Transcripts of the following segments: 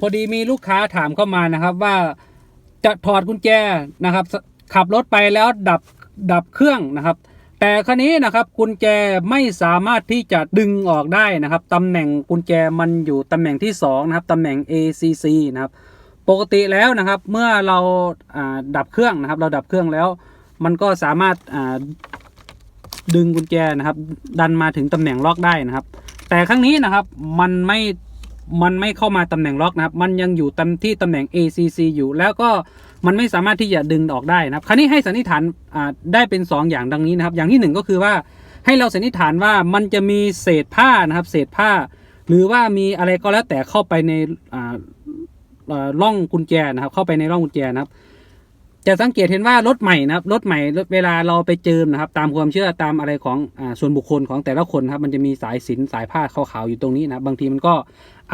พอดีมีลูกค้าถามเข้ามานะครับว่าจะถอดกุญแจนะครับ ขับรถไปแล้วดับดับเครื่องนะครับ แต่คราวนี้นะครับกุญแจไม่สามารถที่จะดึงออกได้นะครับตำแหน่งกุญแจมันอยู่ตำแหน่งที่สองนะครับตำแหน่ง ACC นะครับปกติแล้วนะครับ เมื่อเราดับเครื่องนะครับ เราดับเครื่องแล้ว มันก็สามารถดึงกุญแจนะครับ ดันมาถึงตำแหน่งล็อกได้นะครับ แต่ครั้งนี้นะครับมันไม่ มันไม่เข้ามาตำแหน่งล็อกนะครับ มันยังอยู่ตำที่ตำแหน่ง ACC อยู่ แล้วก็มันไม่สามารถที่จะดึงออกได้นะครับ คราวนี้ให้สันนิษฐานได้เป็น 2 อย่างดังนี้นะครับ อย่างที่หนึ่งก็คือว่าให้เราสันนิษฐานว่ามันจะมีเศษผ้านะครับ เศษผ้า หรือว่ามีอะไรก็แล้วแต่เข้าไปในอ่าเอ่อร่องกุญแจนะครับ เข้าไปในร่องกุญแจนะครับ จะสังเกตเห็นว่ารถใหม่นะครับรถใหม่เวลาเราไปเจิมนะครับ ตามความเชื่อตามอะไรของอส่วนบุคคลของแต่ละคนครับ มันจะมีสายสินสายผ้าขาวๆอยู่ตรงนี้นะบบางทีมันก็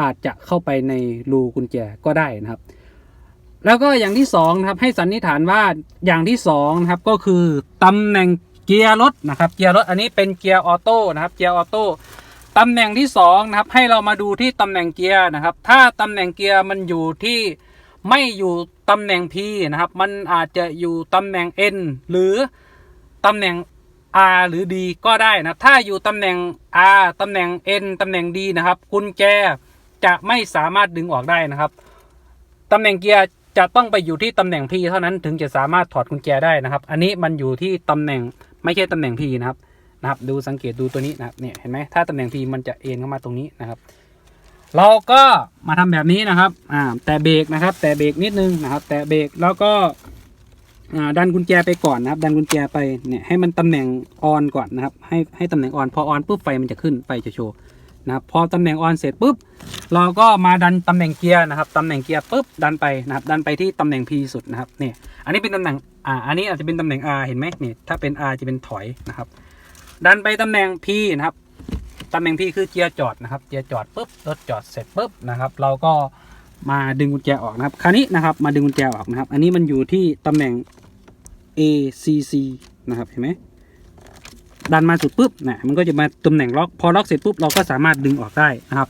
อาจจะเข้าไปในรูกุญแจก็ได้นะครับ แล้วก็อย่างที่สองนะครับให้สันนิษฐานว่าอย่างที่สองนะครับก็คือตำแหน่งเกียร์รถนะครับ เกียร์รถอันนี้เป็นเกียร์ออโต้นะครับเกียร์ออโต้ตำแหน่งที่สองนะครับให้เรามาดูที่ตำแหน่งเกียร์นะครับ ถ้าตำแหน่งเกียร์มันอยู่ที่ไม่อยู่ ตำแหน่ง P นะครับ มันอาจจะอยู่ตำแหน่ง N หรือตำแหน่ง R หรือ D ก็ได้นะ ถ้าอยู่ตำแหน่ง R ตำแหน่ง N ตำแหน่ง D นะครับกุญแจจะไม่สามารถดึงออกได้นะครับ ตำแหน่งเกียร์จะต้องไปอยู่ที่ตำแหน่ง P เท่านั้นถึงจะสามารถถอดกุญแจได้นะครับ อันนี้มันอยู่ที่ตำแหน่งไม่ใช่ตำแหน่ง P นะครับนะครับ ดูสังเกตดูตัวนี้นะครับเนี่ยเห็นไหมถ้าตำแหน่ง P มันจะเอ็นเข้ามาตรงนี้นะครับ เราก็มาทำแบบนี้นะครับ อ่า แต่เบรกนะครับ แต่เบรกนิดนึงนะครับ แต่เบรกแล้วก็อ่าดันกุญแจไปก่อนนะครับ ดันกุญแจไปเนี่ยให้มันตำแหน่งออนก่อนนะครับ ให้ให้ตำแหน่งออนพอออนปุ๊บไฟมันจะขึ้นไฟจะโชว์นะครับพอตำแหน่งออนเสร็จปุ๊บเราก็มาดันตำแหน่งเกียร์นะครับตำแหน่งเกียร์ปุ๊บดันไปนะครับ ดันไปที่ตำแหน่ง P สุดนะครับเนี่ยอันนี้เป็นตำแหน่งอ่าอันนี้อาจจะเป็นตำแหน่ง R เห็นไหมนี่ถ้าเป็น R จะเป็นถอยนะครับ ดันไปตำแหน่ง P นะครับ ตำแหน่งพี่คือเกียร์จอดนะครับ เกียร์จอดปุ๊บรถจอดเสร็จปุ๊บนะครับ เราก็มาดึงกุญแจออกนะครับ คราวนี้นะครับมาดึงกุญแจออกนะครับ อันนี้มันอยู่ที่ตำแหน่ง ACC นะครับเห็นไหมดันมาสุดปุ๊บนะมันก็จะมาตำแหน่งล็อกพอล็อกเสร็จปุ๊บเราก็สามารถดึงออกได้นะครับ